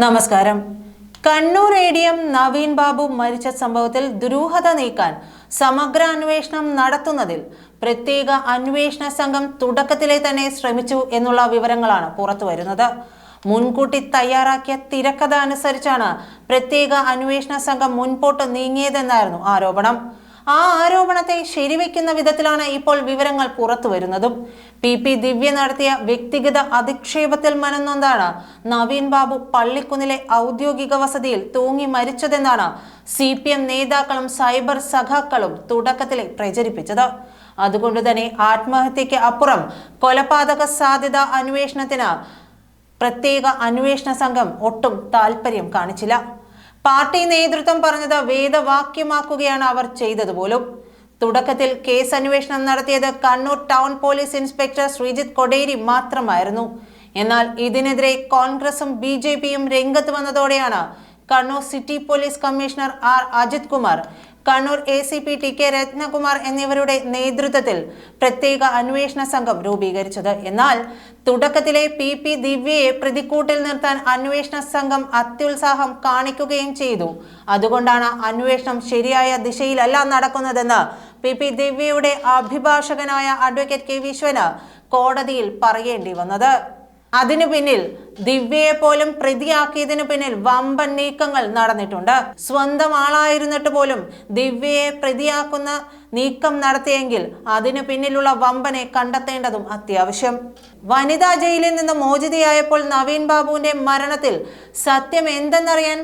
നമസ്കാരം. Kannur A D M Naveen Babu മരിച്ച സംഭവത്തിൽ ദുരൂഹത നീക്കാൻ സമഗ്ര അന്വേഷണം നടത്തുന്നതിൽ പ്രത്യേക അന്വേഷണ സംഘം തുടക്കത്തിലെ തന്നെ ശ്രമിച്ചു എന്നുള്ള വിവരങ്ങളാണ് പുറത്തു വരുന്നത്. മുൻകൂട്ടി തയ്യാറാക്കിയ തിരക്കഥ അനുസരിച്ചാണ് പ്രത്യേക അന്വേഷണ സംഘം മുൻപോട്ട് നീങ്ങിയതെന്നായിരുന്നു ആരോപണം. ആ ആരോപണത്തെ ശരിവെക്കുന്ന വിധത്തിലാണ് ഇപ്പോൾ വിവരങ്ങൾ പുറത്തു വരുന്നതും. പി പി ദിവ്യ നടത്തിയ വ്യക്തിഗത അധിക്ഷേപത്തിൽ മനന്നൊന്നാണ് നവീൻ ബാബു പള്ളിക്കുന്നിലെ ഔദ്യോഗിക വസതിയിൽ തൂങ്ങി മരിച്ചതെന്നാണ് സി പി എം നേതാക്കളും സൈബർ സഖാക്കളും തുടക്കത്തിലെ പ്രചരിപ്പിച്ചത്. അതുകൊണ്ട് തന്നെ ആത്മഹത്യയ്ക്ക് അപ്പുറം കൊലപാതക സാധ്യത അന്വേഷണത്തിന് പ്രത്യേക അന്വേഷണ സംഘം ഒട്ടും താല്പര്യം കാണിച്ചില്ല. പാർട്ടി നേതൃത്വം പറഞ്ഞത് വേദവാക്യമാക്കുകയാണ് അവർ ചെയ്തത് പോലും. തുടക്കത്തിൽ കേസ് അന്വേഷണം നടത്തിയത് Kannur town police inspector Sreejith Koderi മാത്രമായിരുന്നു. എന്നാൽ ഇതിനെതിരെ കോൺഗ്രസും ബി ജെ പിയും രംഗത്ത് വന്നതോടെയാണ് Kannur city police commissioner R Ajith Kumar Kannur A C P T K Ratnakumar എന്നിവരുടെ നേതൃത്വത്തിൽ പ്രത്യേക അന്വേഷണ സംഘം രൂപീകരിച്ചത്. എന്നാൽ തുടക്കത്തിലെ പി പി ദിവ്യയെ പ്രതിക്കൂട്ടിൽ നിർത്താൻ അന്വേഷണ സംഘം അത്യുത്സാഹം കാണിക്കുകയും ചെയ്തു. അതുകൊണ്ടാണ് അന്വേഷണം ശരിയായ ദിശയിലല്ല നടക്കുന്നതെന്ന് പി പി ദിവ്യയുടെ അഭിഭാഷകനായ അഡ്വക്കേറ്റ് കെ വിശ്വന് കോടതിയിൽ പറയേണ്ടി വന്നത്. അതിനു പിന്നിൽ ദിവ്യയെ പോലും പ്രതിയാക്കിയതിനു പിന്നിൽ വമ്പൻ നീക്കങ്ങൾ നടന്നിട്ടുണ്ട്. സ്വന്തം ആളായിരുന്നിട്ട് പോലും ദിവ്യയെ പ്രതിയാക്കുന്ന നീക്കം നടത്തിയെങ്കിൽ അതിനു പിന്നിലുള്ള വമ്പനെ കണ്ടെത്തേണ്ടതും അത്യാവശ്യം. വനിതാ ജയിലിൽ നിന്ന് മോചിതയായപ്പോൾ നവീൻ ബാബുവിന്റെ മരണത്തിൽ സത്യം എന്തെന്നറിയാൻ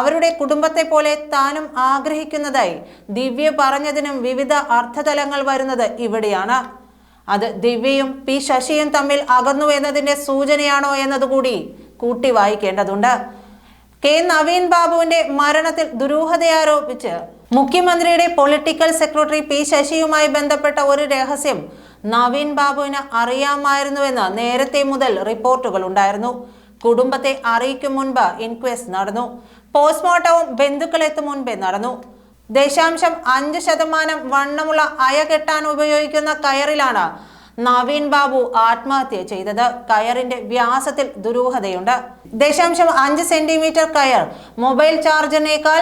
അവരുടെ കുടുംബത്തെ പോലെ താനും ആഗ്രഹിക്കുന്നതായി ദിവ്യ പറഞ്ഞതിനും വിവിധ അർത്ഥതലങ്ങൾ വരുന്നത് ഇവിടെയാണ്. അത് ദിവ്യയും പി ശശിയും തമ്മിൽ അകന്നു എന്നതിന്റെ സൂചനയാണോ എന്നതുകൂടി കൂട്ടി വായിക്കേണ്ടതുണ്ട്. കെ നവീൻ ബാബുവിന്റെ മരണത്തിൽ ദുരൂഹതയാരോപിച്ച് മുഖ്യമന്ത്രിയുടെ പൊളിറ്റിക്കൽ സെക്രട്ടറി പി ശശിയുമായി ബന്ധപ്പെട്ട ഒരു രഹസ്യം നവീൻ ബാബുവിന് അറിയാമായിരുന്നുവെന്ന് നേരത്തെ മുതൽ റിപ്പോർട്ടുകൾ ഉണ്ടായിരുന്നു. കുടുംബത്തെ അറിയിക്കും മുൻപ് ഇൻക്വസ്റ്റ് നടന്നു. പോസ്റ്റ്മോർട്ടവും ബന്ധുക്കളെത്തും മുൻപേ നടന്നു. ദശാംശം അഞ്ച് ശതമാനം വണ്ണമുള്ള അയ കെട്ടാൻ ഉപയോഗിക്കുന്ന കയറിലാണ് നവീൻ ബാബു ആത്മഹത്യ ചെയ്തത്. കയറിന്റെ വ്യാസത്തിൽ ദുരൂഹതയുണ്ട്. ദശാംശം അഞ്ച് സെന്റിമീറ്റർ കയർ മൊബൈൽ ചാർജറിനേക്കാൾ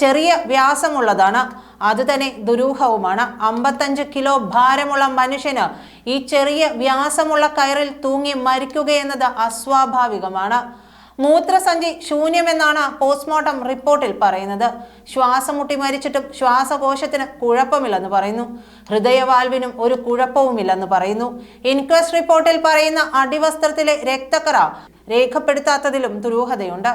ചെറിയ വ്യാസമുള്ളതാണ്. അത് തന്നെ ദുരൂഹവുമാണ്. അമ്പത്തഞ്ച് കിലോ ഭാരമുള്ള മനുഷ്യന് ഈ ചെറിയ വ്യാസമുള്ള കയറിൽ തൂങ്ങി മരിക്കുകയെന്നത് അസ്വാഭാവികമാണ്. മൂത്രസഞ്ചി ശൂന്യമെന്നാണ് പോസ്റ്റ്മോർട്ടം റിപ്പോർട്ടിൽ പറയുന്നത്. ശ്വാസം മുട്ടി മരിച്ചിട്ടും ശ്വാസകോശത്തിന് കുഴപ്പമില്ലെന്ന് പറയുന്നു. ഹൃദയവാൽവിനും ഒരു കുഴപ്പവുമില്ലെന്ന് പറയുന്നു. ഇൻക്വസ്റ്റ് റിപ്പോർട്ടിൽ പറയുന്ന അടിവസ്ത്രത്തിലെ രക്തക്കറ രേഖപ്പെടുത്താത്തതിലും ദുരൂഹതയുണ്ട്.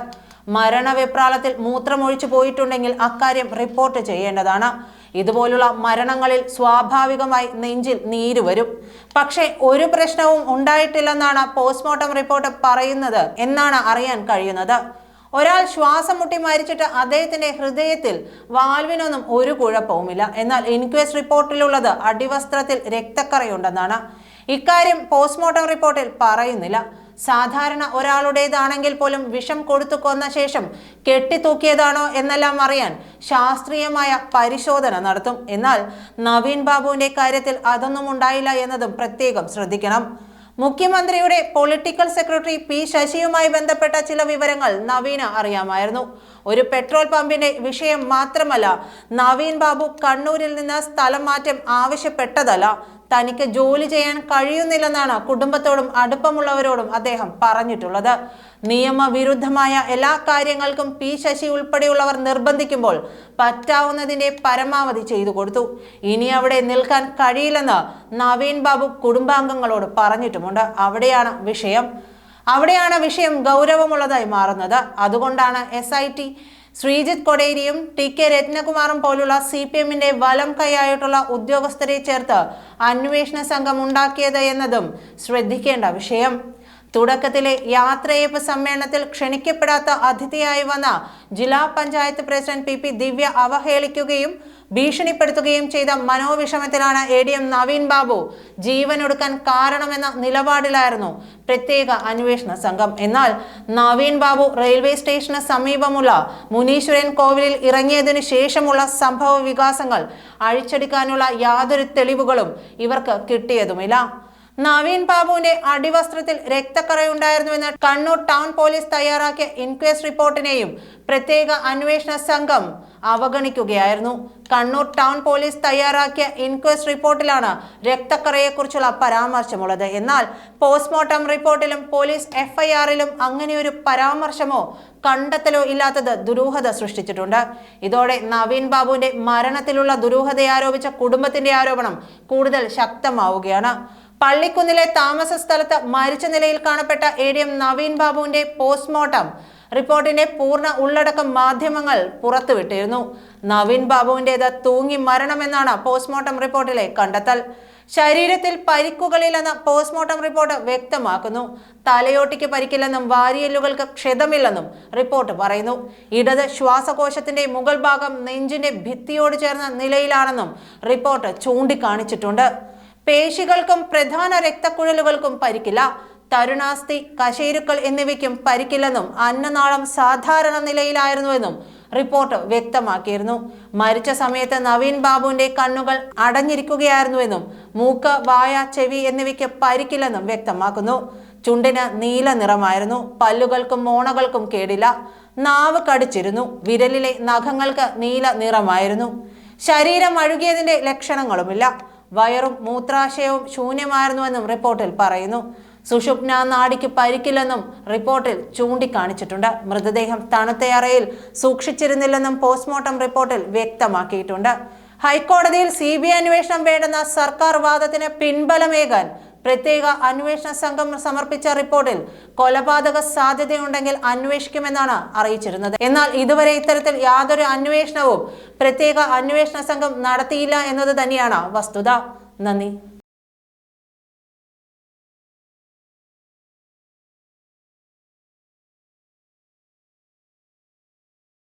മരണവെപ്രാളത്തിൽ മൂത്രമൊഴിച്ചു പോയിട്ടുണ്ടെങ്കിൽ അക്കാര്യം റിപ്പോർട്ട് ചെയ്യേണ്ടതാണ്. ഇതുപോലുള്ള മരണങ്ങളിൽ സ്വാഭാവികമായി നെഞ്ചിൽ നീര് വരും. പക്ഷേ ഒരു പ്രശ്നവും ഉണ്ടായിട്ടില്ലെന്നാണ് പോസ്റ്റ്മോർട്ടം റിപ്പോർട്ട് പറയുന്നത് എന്നാണ് അറിയാൻ കഴിയുന്നത്. ഒരാൾ ശ്വാസം മുട്ടി മരിച്ചിട്ട് അദ്ദേഹത്തിന്റെ ഹൃദയത്തിൽ വാൽവിനൊന്നും ഒരു കുഴപ്പവുമില്ല. എന്നാൽ ഇൻക്വസ്റ്റ് റിപ്പോർട്ടിലുള്ളത് അടിവസ്ത്രത്തിൽ രക്തക്കറയുണ്ടെന്നാണ്. ഇക്കാര്യം പോസ്റ്റ്മോർട്ടം റിപ്പോർട്ടിൽ പറയുന്നില്ല. സാധാരണ ഒരാളുടേതാണെങ്കിൽ പോലും വിഷം കൊടുത്തു കൊന്ന ശേഷം കെട്ടിത്തൂക്കിയതാണോ എന്നെല്ലാം അറിയാൻ ശാസ്ത്രീയമായ പരിശോധന നടത്തും. എന്നാൽ നവീൻ ബാബുവിന്റെ കാര്യത്തിൽ അതൊന്നും ഉണ്ടായില്ല എന്നതും പ്രത്യേകം ശ്രദ്ധിക്കണം. മുഖ്യമന്ത്രിയുടെ പൊളിറ്റിക്കൽ സെക്രട്ടറി പി ശശിയുമായി ബന്ധപ്പെട്ട ചില വിവരങ്ങൾ നവീന അറിയാമായിരുന്നു. ഒരു പെട്രോൾ പമ്പിന്റെ വിഷയം മാത്രമല്ല നവീൻ ബാബു കണ്ണൂരിൽ നിന്ന് സ്ഥലം മാറ്റം ആവശ്യപ്പെട്ടതല്ല. തനിക്ക് ജോലി ചെയ്യാൻ കഴിയുന്നില്ലെന്നാണ് കുടുംബത്തോടും അടുപ്പമുള്ളവരോടും അദ്ദേഹം പറഞ്ഞിട്ടുള്ളത്. നിയമവിരുദ്ധമായ എല്ലാ കാര്യങ്ങൾക്കും പി ശശി ഉൾപ്പെടെയുള്ളവർ നിർബന്ധിക്കുമ്പോൾ പറ്റാവുന്നതിന്റെ പരമാവധി ചെയ്തു കൊടുത്തു. ഇനി അവിടെ നിൽക്കാൻ കഴിയില്ലെന്ന് നവീൻ ബാബു കുടുംബാംഗങ്ങളോട് പറഞ്ഞിട്ടുമുണ്ട്. അവിടെയാണ് വിഷയം. അവിടെയാണ് വിഷയം ഗൗരവമുള്ളതായി മാറുന്നത്. അതുകൊണ്ടാണ് എസ് ശ്രീജിത്ത് കൊടേരിയും ടി കെ രത്നകുമാറും പോലുള്ള സി പി എമ്മിന്റെ വലം കൈയായിട്ടുള്ള ഉദ്യോഗസ്ഥരെ ചേർത്ത് അന്വേഷണ സംഘം ഉണ്ടാക്കിയത് എന്നതും ശ്രദ്ധിക്കേണ്ട വിഷയം. തുടക്കത്തിലെ യാത്രയപ്പ് സമ്മേളനത്തിൽ ക്ഷണിക്കപ്പെടാത്ത അതിഥിയായി വന്ന ജില്ലാ panchayat president P P Divya അവഹേളിക്കുകയും ഭീഷണിപ്പെടുത്തുകയും ചെയ്ത മനോവിഷമത്തിലാണ് A D M Naveen Babu ജീവനൊടുക്കാൻ കാരണമെന്ന നിലപാടിലായിരുന്നു പ്രത്യേക അന്വേഷണ സംഘം. എന്നാൽ നവീൻ ബാബു റെയിൽവേ സ്റ്റേഷന് സമീപമുള്ള മുനീശ്വരൻ കോവിലിൽ ഇറങ്ങിയതിനു ശേഷമുള്ള സംഭവ വികാസങ്ങൾ അഴിച്ചെടുക്കാനുള്ള യാതൊരു തെളിവുകളും ഇവർക്ക് കിട്ടിയതുമില്ല. നവീൻ ബാബുവിന്റെ അടിവസ്ത്രത്തിൽ രക്തക്കറയുണ്ടായിരുന്നുവെന്ന് കണ്ണൂർ ടൗൺ പോലീസ് തയ്യാറാക്കിയ ഇൻക്വസ്റ്റ് റിപ്പോർട്ടിനെയും പ്രത്യേക അന്വേഷണ സംഘം അവഗണിക്കുകയായിരുന്നു. കണ്ണൂർ ടൗൺ പോലീസ് തയ്യാറാക്കിയ ഇൻക്വസ്റ്റ് റിപ്പോർട്ടിലാണ് രക്തക്കറയെക്കുറിച്ചുള്ള പരാമർശമുള്ളത്. എന്നാൽ പോസ്റ്റ്മോർട്ടം റിപ്പോർട്ടിലും പോലീസ് എഫ്ഐആറിലും അങ്ങനെയൊരു പരാമർശമോ കണ്ടെത്തലോ ഇല്ലാത്തത് ദുരൂഹത സൃഷ്ടിച്ചിട്ടുണ്ട്. ഇതോടെ നവീൻ ബാബുവിന്റെ മരണത്തിലുള്ള ദുരൂഹത ആരോപിച്ച കുടുംബത്തിന്റെ ആരോപണം കൂടുതൽ ശക്തമാവുകയാണ്. പള്ളിക്കുന്നിലെ താമസ സ്ഥലത്ത് മരിച്ച നിലയിൽ കാണപ്പെട്ട എ ഡി എം നവീൻ ബാബുവിന്റെ പോസ്റ്റ്മോർട്ടം റിപ്പോർട്ടിന്റെ പൂർണ ഉള്ളടക്കം മാധ്യമങ്ങൾ പുറത്തുവിട്ടിരുന്നു. നവീൻ ബാബുവിന്റേത് തൂങ്ങി മരണമെന്നാണ് പോസ്റ്റ്മോർട്ടം റിപ്പോർട്ടിലെ കണ്ടെത്തൽ. ശരീരത്തിൽ പരിക്കുകളില്ലെന്ന് പോസ്റ്റ്മോർട്ടം റിപ്പോർട്ട് വ്യക്തമാക്കുന്നു. തലയോട്ടിക്ക് പരിക്കില്ലെന്നും വാരിയല്ലുകൾക്ക് ക്ഷതമില്ലെന്നും റിപ്പോർട്ട് പറയുന്നു. ഇടത് ശ്വാസകോശത്തിന്റെ മുകൾ ഭാഗം നെഞ്ചിന്റെ ഭിത്തിയോട് ചേർന്ന നിലയിലാണെന്നും റിപ്പോർട്ട് ചൂണ്ടിക്കാണിച്ചിട്ടുണ്ട്. പേശികൾക്കും പ്രധാന രക്തക്കുഴലുകൾക്കും പരിക്കില്ല. തരുണാസ്ഥി കശേരുക്കൾ എന്നിവയ്ക്കും പരിക്കില്ലെന്നും അന്നനാളം സാധാരണ നിലയിലായിരുന്നുവെന്നും റിപ്പോർട്ട് വ്യക്തമാക്കിയിരുന്നു. മരിച്ച സമയത്ത് നവീൻ ബാബുവിന്റെ കണ്ണുകൾ അടഞ്ഞിരിക്കുകയായിരുന്നുവെന്നും മൂക്ക് വായ ചെവി എന്നിവയ്ക്ക് പരിക്കില്ലെന്നും വ്യക്തമാക്കുന്നു. ചുണ്ടിന് നീല നിറമായിരുന്നു. പല്ലുകൾക്കും മോണകൾക്കും കേടില്ല. നാവ് കടിച്ചിരുന്നു. വിരലിലെ നഖങ്ങൾക്ക് നീല നിറമായിരുന്നു. ശരീരം അഴുകിയതിന്റെ ലക്ഷണങ്ങളുമില്ല. വയറും മൂത്രാശയവും ശൂന്യമായിരുന്നുവെന്നും റിപ്പോർട്ടിൽ പറയുന്നു. സുഷുപ്ന നാടിക്ക് പരിക്കില്ലെന്നും റിപ്പോർട്ടിൽ ചൂണ്ടിക്കാണിച്ചിട്ടുണ്ട്. മൃതദേഹം തണുത്തയറയിൽ സൂക്ഷിച്ചിരുന്നില്ലെന്നും പോസ്റ്റ്മോർട്ടം റിപ്പോർട്ടിൽ വ്യക്തമാക്കിയിട്ടുണ്ട്. ഹൈക്കോടതിയിൽ സി ബി ഐ അന്വേഷണം വേണ്ടെന്ന സർക്കാർ വാദത്തിന് പിൻബലമേകാൻ പ്രത്യേക അന്വേഷണ സംഘം സമർപ്പിച്ച റിപ്പോർട്ടിൽ കൊലപാതക സാധ്യതയുണ്ടെങ്കിൽ അന്വേഷിക്കുമെന്നാണ് അറിയിച്ചിരുന്നത്. എന്നാൽ ഇതുവരെ ഇത്തരത്തിൽ യാതൊരു അന്വേഷണവും പ്രത്യേക അന്വേഷണ സംഘം നടത്തിയില്ല എന്നത് തന്നെയാണ് വസ്തുത. നന്ദി.